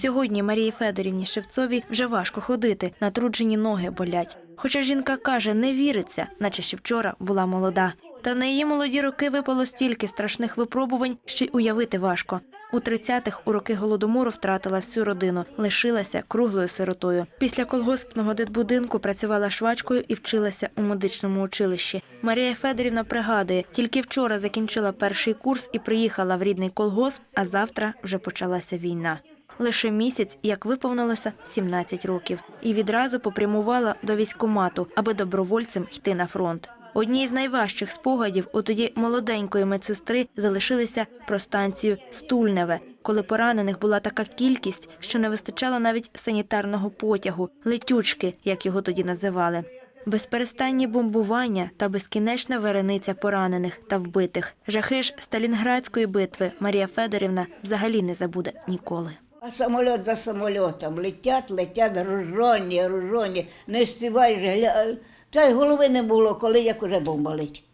Сьогодні Марії Федорівні Шевцовій вже важко ходити, натруджені ноги болять. Хоча жінка каже, не віриться, наче ще вчора була молода. Та на її молоді роки випало стільки страшних випробувань, що й уявити важко. У 30-х у роки голодомору втратила всю родину, лишилася круглою сиротою. Після колгоспного дитбудинку працювала швачкою і вчилася у медичному училищі. Марія Федорівна пригадує, тільки вчора закінчила перший курс і приїхала в рідний колгосп, а завтра вже почалася війна. Лише місяць, як виповнилося 17 років, і відразу попрямувала до військкомату, аби добровольцем йти на фронт. Одні з найважчих спогадів у тоді молоденької медсестри залишилися про станцію Стульневе, коли поранених була така кількість, що не вистачало навіть санітарного потягу, летючки, як його тоді називали. Безперестанні бомбування та безкінечна верениця поранених та вбитих. Жахи ж Сталінградської битви Марія Федорівна взагалі не забуде ніколи. А самоліт за самолітом летять, летять ружоні, ружоні, не співаєш, гля... Та й голови не було, коли як уже бомба летить.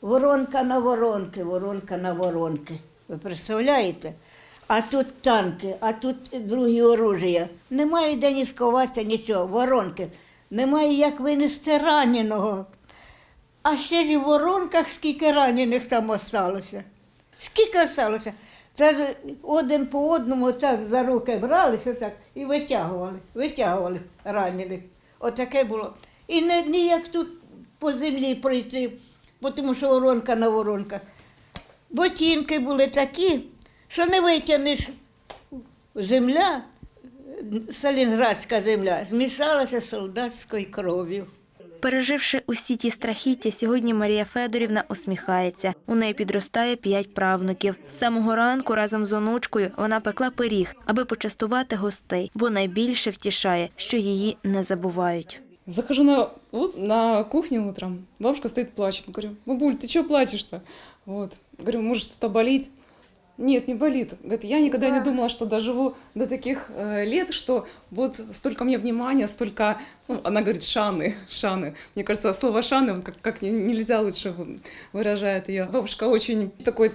Воронка на воронки, воронка на воронки. Ви представляєте? А тут танки, а тут другі оружия. Немає де ні сховатися, нічого, воронки. Немає як винести раненого. А ще ж і в воронках скільки ранених там осталося. Скільки осталося? Це один по одному так за руки бралися так і витягували, витягували ранених. Отаке було. І не ніяк тут по землі пройти, бо тому що воронка на воронках. Ботинки були такі, що не витягнеш. Земля, Сталінградська земля, змішалася з солдатською кров'ю. Переживши усі ті страхіття, сьогодні Марія Федорівна усміхається. У неї підростає п'ять правнуків. З самого ранку разом з онучкою вона пекла пиріг, аби почастувати гостей, бо найбільше втішає, що її не забувають. Захожу на, вот, на кухню утром, бабушка стоит плачет. Говорю, бабуль, ты что плачешь-то? Вот. Говорю, может что-то болит? Нет, не болит. Говорит, я никогда не думала, что доживу до таких э, лет, что вот столько мне внимания, столько, ну, она говорит, шаны, шаны. Мне кажется, слово шаны, вот как, как нельзя лучше выражает ее. Бабушка очень такой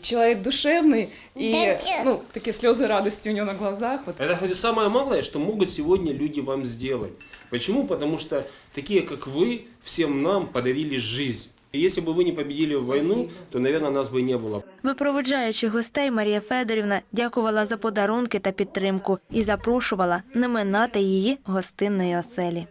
человек душевный, и ну, такие слезы радости у нее на глазах. Вот. Это говорю, самое малое, что могут сегодня люди вам сделать. Почему? Потому что такие, как вы, всем нам подарили жизнь. И если бы вы не победили в войну, то, наверное, нас бы не было. Випроводжаючи гостей, Марія Федорівна дякувала за подарунки та підтримку і запрошувала не минати її гостинної оселі.